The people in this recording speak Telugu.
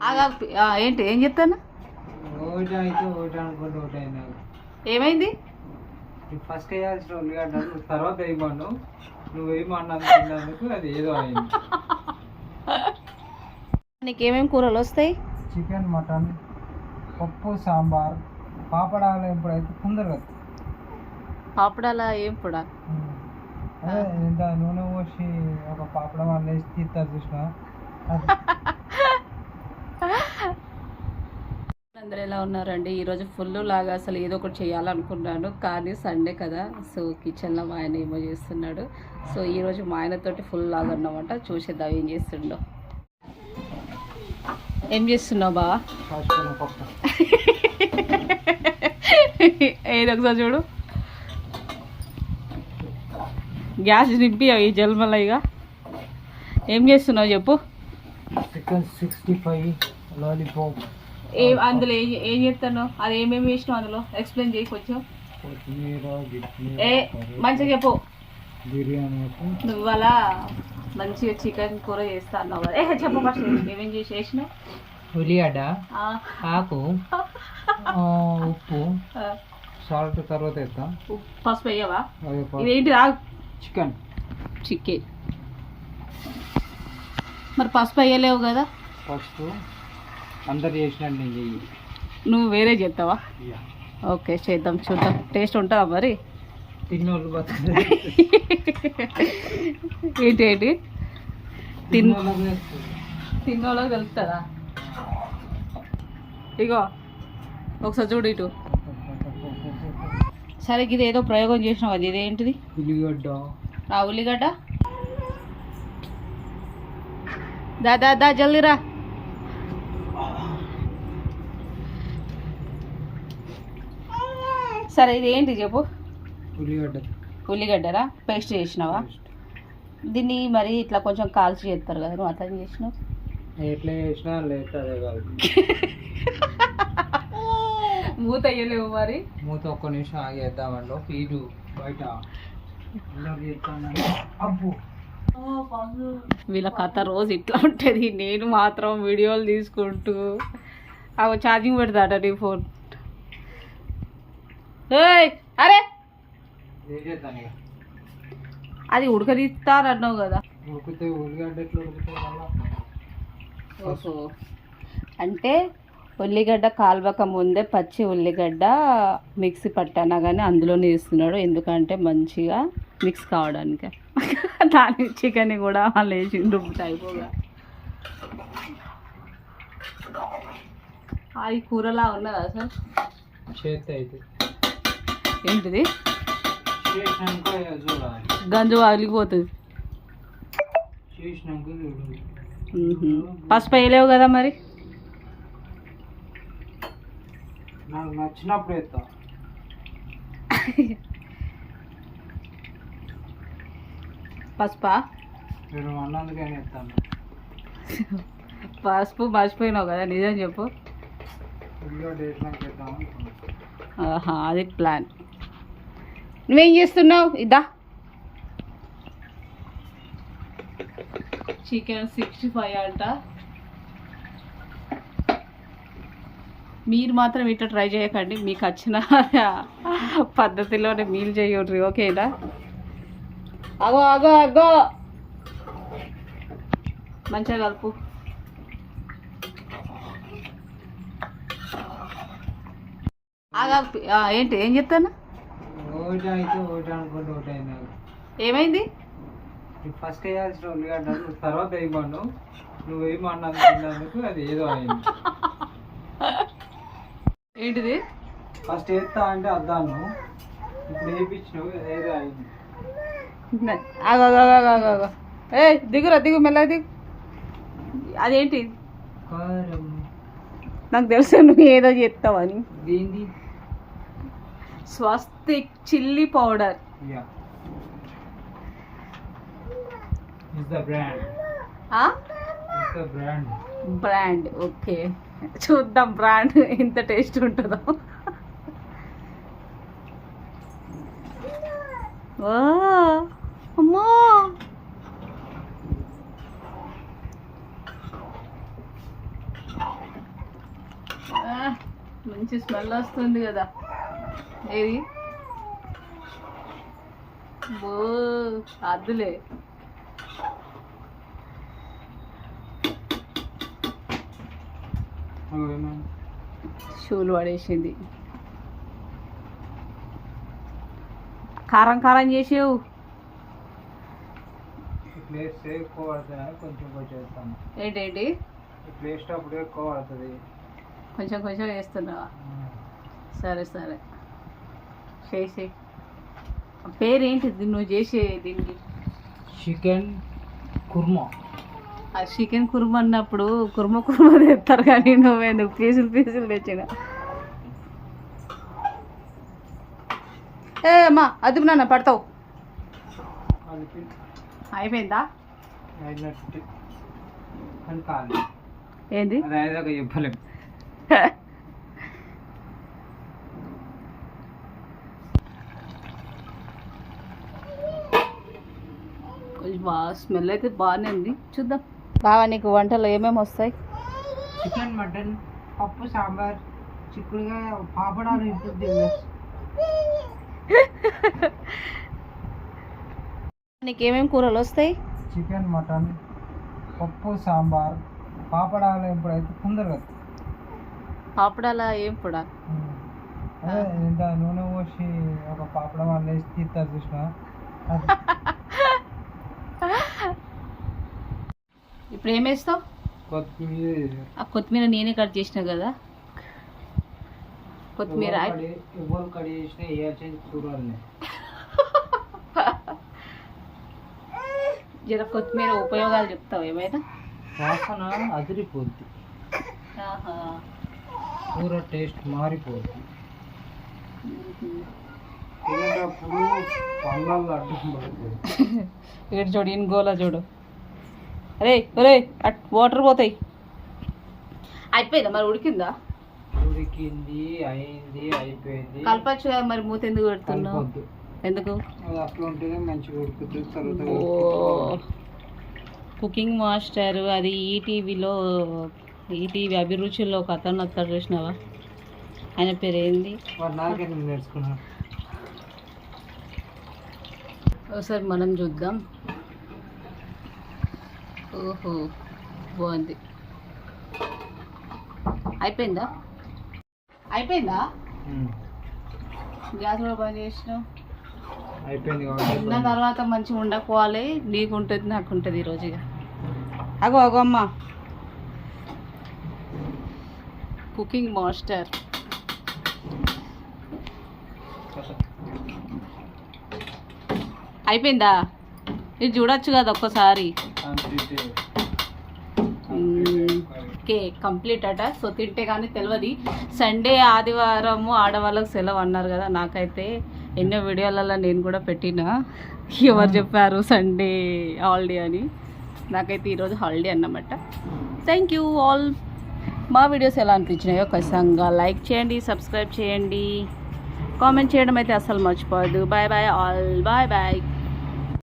ఆగా ఏంటి ఏం చెప్తాను? ఏమైంది? ఫస్ట్ వేయాల్సిన తర్వాత వేయమను. నువ్వు వేయమన్నందుకు అది ఏదో అయింది. నీకేమేమి కూరలు వస్తాయి? చికెన్ మటన్ పప్పు సాంబార్ పాపడాలు ఎప్పుడైతే తొందరగా. పాపడాల ఏం కూడా నూనె పోసి ఒక పాపడం వాళ్ళు వేసి తీస్తారు చూసిన. అందరూ ఎలా ఉన్నారండి? ఈరోజు ఫుల్ లాగా అసలు ఏదో ఒకటి చేయాలనుకున్నాను. కానీ సండే కదా సో కిచెన్లో మా ఆయన ఏమో చేస్తున్నాడు. సో ఈరోజు మా ఆయనతోటి ఫుల్ లాగా ఉన్నామంట. చూసేద్దాం ఏం చేస్తుండో. ఏం చేస్తున్నావు బా ఏది ఒకసారి చూడు. గ్యాస్ నింపి ఈ జల్మలయ్యగా ఏం చేస్తున్నావు చెప్పు. Chicken sixty five lollipop. ఏ అందులో ఏం ఏం చేస్తాను అది ఏమేమి వేసినావు అందులో ఎక్స్ప్లెయిన్ చేయి కొంచెం. ఏ మంచిగా చెప్పు. బిర్యానీ నువ్వు మంచిగా చికెన్ కూర చేస్తా అన్నావు కదా. ఏ చెప్పు ఫస్ట్ ఏమేం చేసి వేసినావు ఉల్లిగడ్డ ఆకు ఉప్పు సాల్ట్ తర్వాత వేస్తాం. పసుపు వేయవా? ఇదేంటి చికెన్. చికెన్. మరి పసుపు వేయలేవు కదా? ఫస్ట్ అందరు చేసినట్టు నేను చెయ్యి. నువ్వు వేరే చేస్తావా? ఓకే చేద్దాం చూద్దాం. టేస్ట్ ఉంటుందా మరి? తిన్నోళ్ళు. ఏంటి ఏంటి? తిన్ తిన్నోళ్ళకి వేస్తుంది. తిన్నోళ్ళకి తెలుస్తుందా? ఇగో ఒకసారి చూడు ఇటు. సరే ఇది ఏదో ప్రయోగం చేసినావు అది ఇదేంటిది ఉల్లిగడ్డ. ఆ ఉల్లిగడ్డ? దా దా దా జల్దీ రా. సరే ఇది ఏంటి చెప్పు? ఉల్లిగడ్డ. ఉల్లిగడ్డరా? పేస్ట్ చేసినావా? దీన్ని మరి ఇట్లా కొంచెం కాల్చి చేస్తారు కదా నువ్వు అట్లా చేసినావు? ఎట్లా చేసినా లేదు అదే కాదు. మూత అయ్యలేవు మరి. మూత ఒక్క నిమిషం ఆగేద్దామండి హీటు బయట. అబ్బు. వీళ్ళ కథ రోజు ఇట్లా ఉంటుంది నేను మాత్రం వీడియోలు తీసుకుంటూ. అవి ఛార్జింగ్ పెడతాడ నీ ఫోన్ అరే! అది ఉడకనిస్తానన్నావు కదా. ఓహో. అంటే ఉల్లిగడ్డ కాల్వక ముందే పచ్చి ఉల్లిగడ్డ మిక్సీ పట్టానా కానీ అందులోనే వేస్తున్నాడు. ఎందుకంటే మంచిగా మిక్స్ కావడానికి. దాని చికెన్ కూడా వాళ్ళు వేసి రుబ్బుతా అయిపోగా. అది కూరలా ఉన్నదా సార్? చేతి అయితే ఏంటిది? గంజు మ్మ్హ్మ్. పసుపు వేయలేవు కదా మరి? నాకు నచ్చినప్పుడు వేస్తా. పసుపా? నేను అన్నందుకని వేస్తాను. పసుపు మర్చిపోయినావు కదా నిజం చెప్పు. అది ప్లాన్. నువ్వేం చేస్తున్నావు? ఇదా చికెన్ సిక్స్టీ ఫైవ్ అంట. మీరు మాత్రం ఇట్లా ట్రై చేయకండి మీకు వచ్చిన పద్ధతిలోనే మీల్ చేయరు ఓకేనా? అగో అగో అగో. మంచిగా కలుపు. ఏంటి ఏం చెప్తాను? ఒకటి అయితే ఒకటి అనుకుంటే ఒకటి అయినా ఏమైంది? ఫస్ట్ వేయాల్సిన ఉల్లిగడ్డ తర్వాత వేయమను నువ్వు వేయమన్నందుకు అది ఏదో అయింది. ఏంటిది? ఫస్ట్ వేస్తా అంటే అద్దాను. ఇప్పుడు వేయించినావు ఏదో అయింది. ఆగో ఏ దిగురా దిగు మెల్ల దిగు. అదేంటి? నాకు తెలుసు నువ్వు ఏదో చెప్తావని Swastik chilli powder. Brand okay చూద్దాం బ్రాండ్ ఎంత టేస్ట్ ఉంటుందో. ఓ అమ్మో! ఆ, మంచి స్మెల్ వస్తుంది కదా. ఏది? బో అద్దులే. షూలు పడేసింది. కారం కారం చేసావు. ఎక్కువ పడుతుంది కొంచెం కొంచెం వేస్తాను ఏంటేంటి ఎక్కువ పడుతుంది. కొంచెం కొంచెం వేస్తున్నావా? సరే సరే. చేసి. పేరేంటి దీన్ని నువ్వు చేసే దీనికి? చికెన్ కుర్మా. ఆ చికెన్ కుర్మ అన్నప్పుడు కుర్మ కుర్మ తెస్తారు కానీ నువ్వెందుకు పీసులు పీసులు తెచ్చిన. ఏ అమ్మా అది నాన్న పడతావు. అయిపోయిందా? ఏంది? చెప్పలేము బాగా స్మెల్ అయితే బాగానే ఉంది. చూద్దాం. బాగా నీకు వంటలు ఏమేమి వస్తాయి? చికెన్ మటన్ పప్పు సాంబార్ చిక్కుడుగా పాపడాలు ఇప్పుడు నీకు ఏమేమి కూరలు వస్తాయి? చికెన్ మటన్ పప్పు సాంబార్ పాపడాలు ఎప్పుడైతే తొందరగా. పాపడాల ఏం కూడా ఇంత నూనె పోసి ఒక పాపడం వాళ్ళు వేసి తీస్తారు చూసిన. ఇప్పుడు ఏం వేస్తావు కొత్తిమీర. ఆ కొత్తిమీర నేనే కట్ చేసిన కదా. కొత్తిమీర జర కొత్తిమీర ఉపయోగాలు చెప్తావు ఏమైనా? వాసన అదిరిపోద్ది. కూర టేస్ట్ మారిపోద్ది. ఇక్కడ చూడు ఈయన గోలా చూడు. అరే ఒరే అట్ వాటర్ పోతాయి. అయిపోయిందా మరి? ఉడికిందా? ఉడికింది అయింది అయిపోయింది. కలపచ్చు కదా మరి మూత ఎందుకు పెడుతున్నావు. ఎందుకు? అట్లా ఉంటేనే మంచిగా ఉడుకుతుంది తర్వాత ఓ. కుకింగ్ మాస్టర్ అది ఈటీవీలో ఈటీవీ అభిరుచిలో ఒక అతను వస్తాడు చూసినావా? ఆయన పేరు ఏంది ఒకసారి మనం చూద్దాం. ఓహో బాగుంది. అయిపోయిందా? అయిపోయిందా? గ్యాస్ కూడా బంద్ చేసినావు. అయిపోయింది తిన్న తర్వాత మంచిగా ఉండకపోవాలి నీకు ఉంటుంది నాకు ఉంటుంది ఈరోజు ఇక. అగో అగో అమ్మ. Cooking master. అయిపోయిందా? ఇది చూడొచ్చు కదా ఒక్కసారి. ఓకే కంప్లీట్ అట. సో తింటే కానీ తెలియదు సండే ఆదివారము ఆడవాళ్ళకి సెలవు అన్నారు కదా నాకైతే ఎన్నో వీడియోలలో నేను కూడా పెట్టిన. ఎవరు చెప్పారు సండే హాలిడే అని? నాకైతే ఈరోజు హాలిడే అన్నమాట. థ్యాంక్ యూ ఆల్ మా వీడియోస్ ఎలా అనిపించినాయో ఖచ్చితంగా లైక్ చేయండి సబ్స్క్రైబ్ చేయండి. కామెంట్ చేయడం అయితే అసలు మర్చిపోవద్దు. Bye bye all bye bye